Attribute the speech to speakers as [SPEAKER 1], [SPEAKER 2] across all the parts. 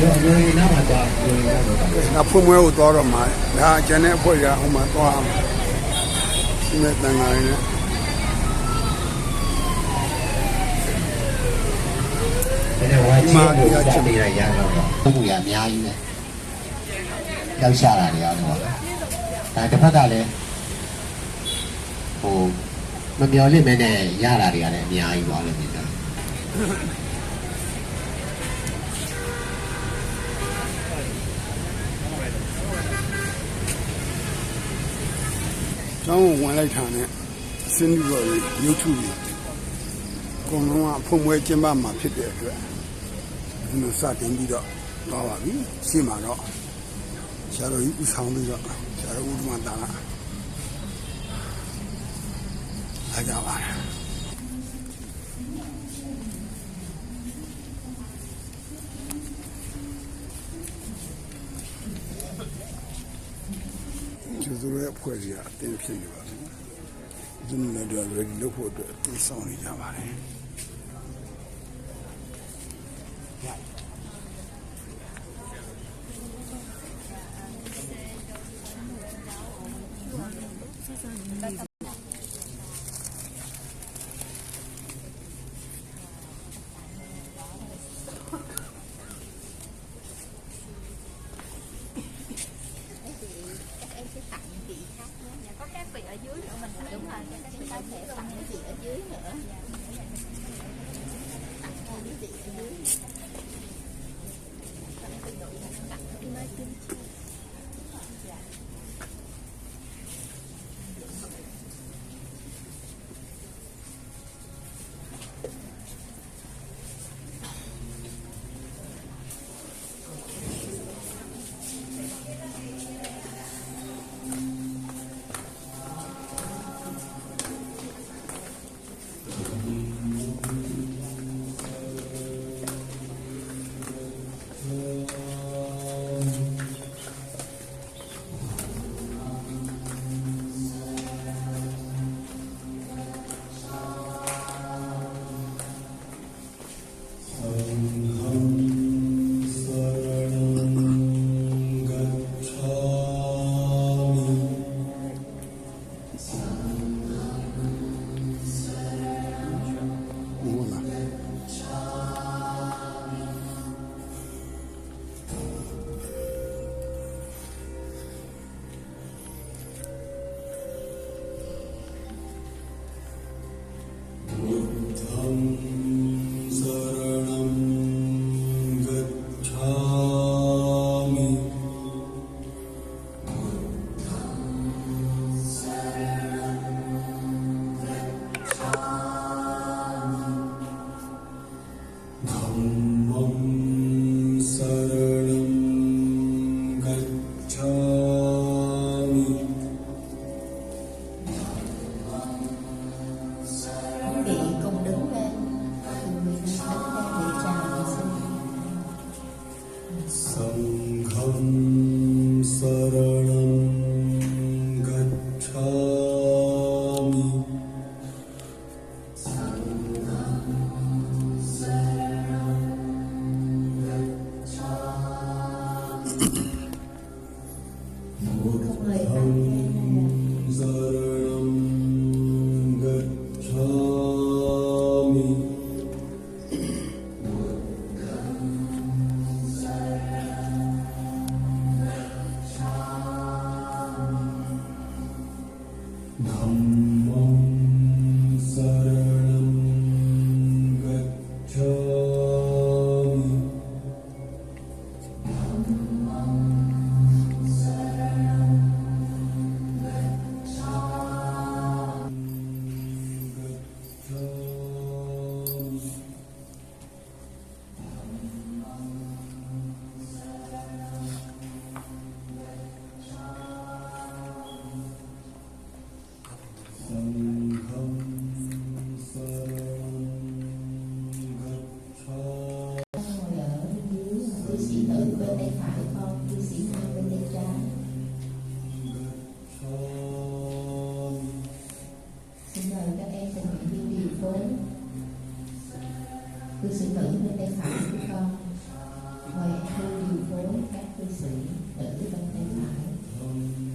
[SPEAKER 1] တော့အမျိုးကြီးနောက်မှသွားအမျိုးကြီးနောက်မှသွား
[SPEAKER 2] ငါဖွင့်ပွဲကိုသွားတော့မှာဒါကျန်တဲ့အဖွဲ့ကဟိုမှာသွားအောင်ဒီမဲ့တန်ခါရင်းနဲ့
[SPEAKER 1] ဒါနဲ့ဝါချင်းကိုစတင်ရရတော့တော့မှုရအများကြီးနဲ့ရောက်ရှာတာတွေအားလုံးပါဒါတစ်ဖက်ကလည်းဟိုမမျော်လင့်မဲနဲ့ရတာတွေကလည်းအများကြီးပါလို့ပြောတာ
[SPEAKER 2] ကျောင်းကိုဝင်လိုက်တာနဲ့စင်းပြီးတော့ရုပ်ထုတွေအကုန်လုံးကဖွင့်ပွဲကျင်းပမှာဖြစ်တဲ့အတွက်ဒီလိုစတင်ပြီးတော့သွားပါပြီရှေ့မှာတော့ဆရာတော်ကြီးဦးဆောင်ပြီးတော့ဆရာတော်ဦးဓမ္မတာကအားကြပါ တယ်ကျေးဇူးရဲ့အဖွဲ့အစည်းကအတင်းဖြစ်နေပါပြီဒီနေ့တော့ ready လုပ်ဖို့အတွက်ပြင်ဆောင်နေကြပါတယ်
[SPEAKER 3] Mm-hmm. mời các em tình nguyện viên điều phối cư sĩ nữ bên tay phải của con. Mời thư điều phối các cư
[SPEAKER 4] sĩ tử bên tay phải.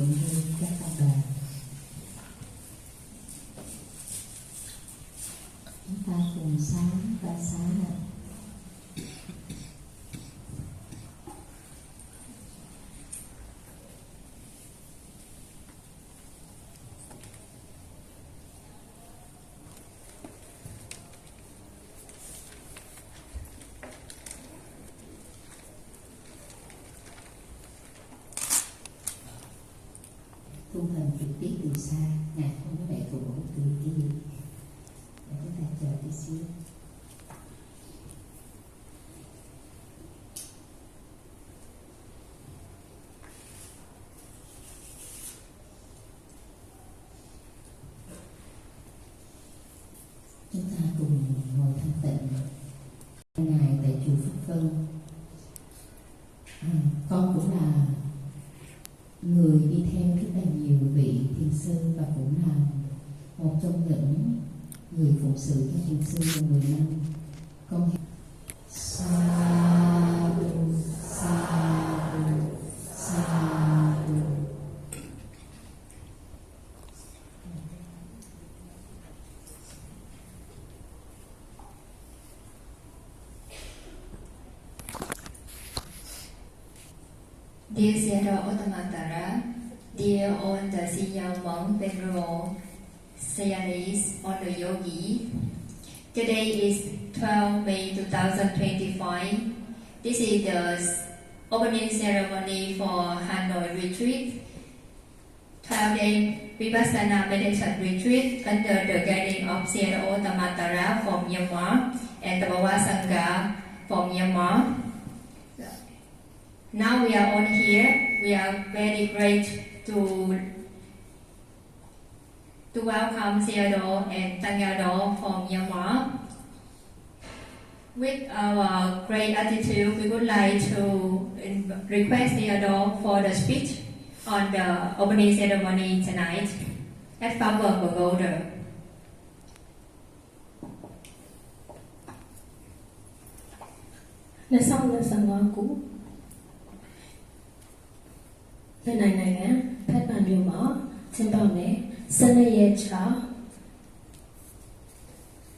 [SPEAKER 4] Cũng như các ông biết từ xa ngài không có mẹ phụ mẫu từ kia. Để chúng ta chờ tí xíu. Chúng ta cùng ngồi thanh tịnh. Ngài tại chùa Phúc Vân. À, con cũng là người đi theo rất là nhiều vị thiền sư và cũng là một trong những người phụng sự cho thiền sư trong 10 năm. Con sa du
[SPEAKER 5] Dear all the senior monk, venerable Siamese on the yogi, today is 12 May 2025. This is the opening ceremony for Hanoi retreat, 12 day Vipassana meditation retreat under the guiding of Seattle Otamatara from Myanmar and the Bawa Sangha from Myanmar. Now we are on here. We are very great to to welcome Theodore and Tanyado from Myanmar. With our great attitude, we would like to request Theodore for the speech on the opening ceremony tonight at Power
[SPEAKER 6] Pagoda.2025 ခုလ က်နိုင်နိုင်ငံဖက်ပန်မြို့မှာကျင်းပမယ်12ရက်ချာ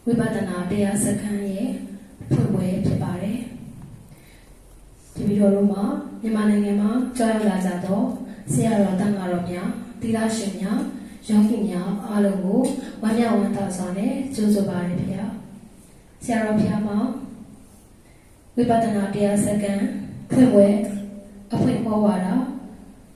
[SPEAKER 6] ဝိပဿနာတရားစခန်းရဲ့ဖွင့်ပွဲဖြစ်ပါတယ်ဒီဗီဒီယိုလုံးမှာမြန်မာနိုင်ငံမှာကြောက်ရောက်လာကြသောဆရာတော်တန်ဃာတော်များသီလရှင်များယောဂီများအားလုံးကိုဝမ်းမြောက်ဝမ်းသာစွာနဲ့ကြိုဆိုပါရစေဗျာဆရာတော်ဖျားမှာဝိပဿနာတရားစခန်းဖွင့်ပွဲအဖွင့်ဟောဝါဒ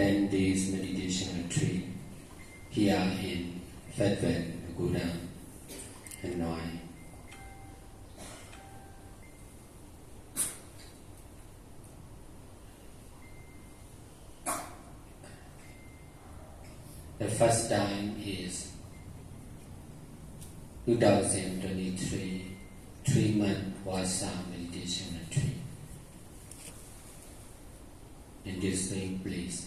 [SPEAKER 7] 10 days meditation retreat here in Fatvan, Guna, Hanoi. The first time is 2023 three month Vasa meditation retreat in this same place.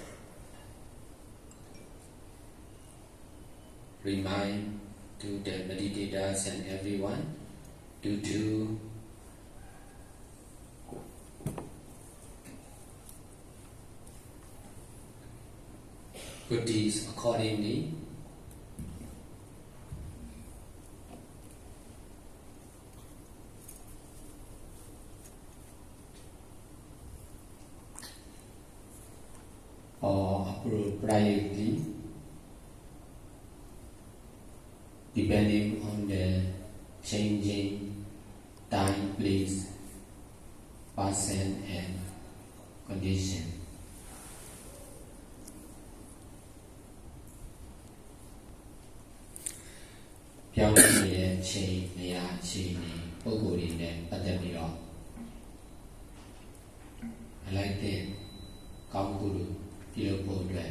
[SPEAKER 7] remind to the meditators and everyone to do good deeds accordingly. Or appropriately, depending time, place, person, and condition. ပြောင်းလဲနေတဲ့အချိန်နေရာအချိန်နေပုံကိုယ်တွေနဲ့ပတ်သက်ပြီးတော့အလိုက်တဲ့ကောင်းကုသိုလ်ပြုလုပ်ဖို့အတွက်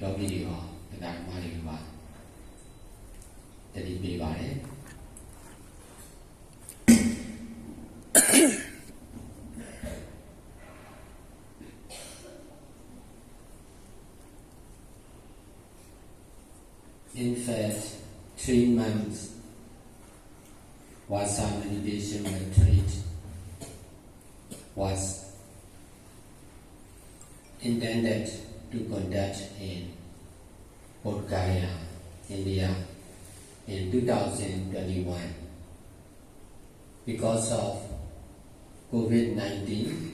[SPEAKER 7] ယောဂီတွေရောတရားဓမ္မတွေပါတတိပေးပါတယ် was intended to conduct in Bodh Gaya, India in 2021. Because of COVID-19,